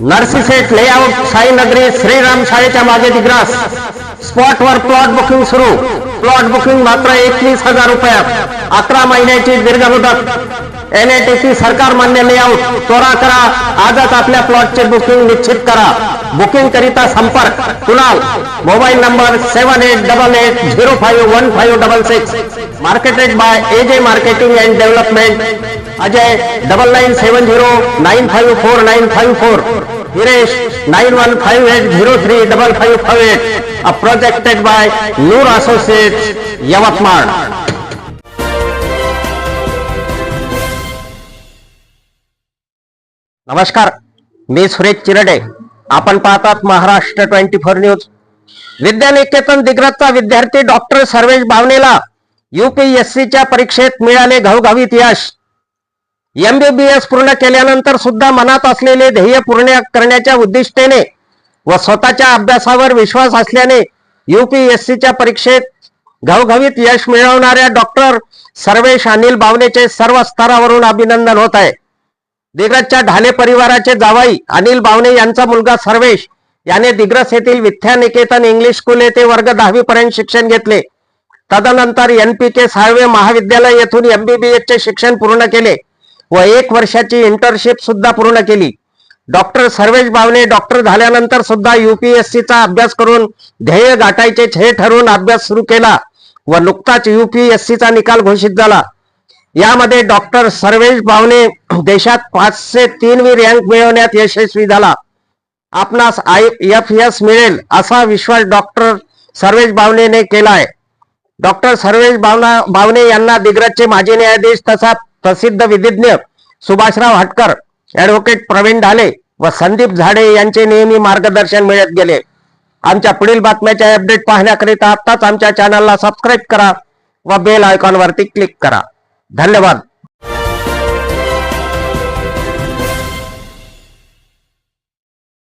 नर्सिसेट layout साईनगरी Shriram शाळेच्या मागे दिग्रास. स्पॉटवर प्लॉट बुकिंग सुरू. प्लॉट बुकिंग मात्र एकवीस हजार रुपयात. अकरा महिन्याची दीर्घ मुदत. एनएटीसी सरकार मान्य लेआउट त्वरा करा. आजच आपल्या प्लॉटचे बुकिंग निश्चित करा. बुकिंग करिता संपर्क, Kunal? Mobile number seven eight double eight zero five one five double six. Marketed by A J marketing and development Ajay double nine seven zero nine five four nine five four Hiresh nine one five eight zero three double five five eight a projected by Noor associates Yavatmal नमस्कार, मी सुरेश चिरडे। आपण पाहतात Maharashtra twenty four news. Vidyaniketan दिग्रजचा विद्यार्थी doctor Sarvesh भावनेला युपीएससीच्या परीक्षेत मिळाले घवघवीत यश. MBBS पूर्ण केल्यानंतर सुद्धा मनात असलेले ध्येय पूर्ण करण्याच्या उद्दिष्टेने व स्वतःच्या अभ्यासावर विश्वास असल्याने युपीएससीच्या परीक्षेत घवघवीत यश मिळवणाऱ्या डॉक्टर सर्वेश अनिल बावनेचे सर्व स्तरावरून अभिनंदन होत आहे. दिग्रजच्या ढाले परिवाराचे जावाई अनिल बावणे यांचा मुलगा सर्वेश याने दिग्रस येथील विद्यानिकेतन इंग्लिश स्कूल येथे वर्ग दहावी पर्यंत शिक्षण घेतले. तदनंतर एन पी के सहावे महाविद्यालय येथून एमबीबीएस चे शिक्षण पूर्ण केले व एक वर्षाची इंटर्नशिप सुद्धा पूर्ण केली. डॉक्टर सर्वेश बावणे डॉक्टर झाल्यानंतर सुद्धा युपीएससीचा अभ्यास करून ध्येय गाठायचे हे ठरवून अभ्यास सुरू केला व नुकताच युपीएससीचा निकाल घोषित झाला. यामध्ये डॉक्टर सर्वेश भावने देशात पाचशे तीनवी रँक मिळवण्यात यशस्वी झाला. आपणास आय एफ एस मिळेल असा विश्वास डॉक्टर सर्वेश बावनेने केलाय. डॉक्टर सर्वेश भावना भावने यांना दिग्रजचे माजी न्यायाधीश तसा प्रसिद्ध विधिज्ञ सुभाषराव हटकर ऍडव्होकेट प्रवीण ढाले व संदीप झाडे यांचे नेहमी मार्गदर्शन मिळत गेले. आमच्या पुढील बातम्याच्या अपडेट पाहण्याकरिता आत्ताच आमच्या चॅनलला सबस्क्राईब करा व बेल आयकॉनवरती क्लिक करा. धन्यवाद.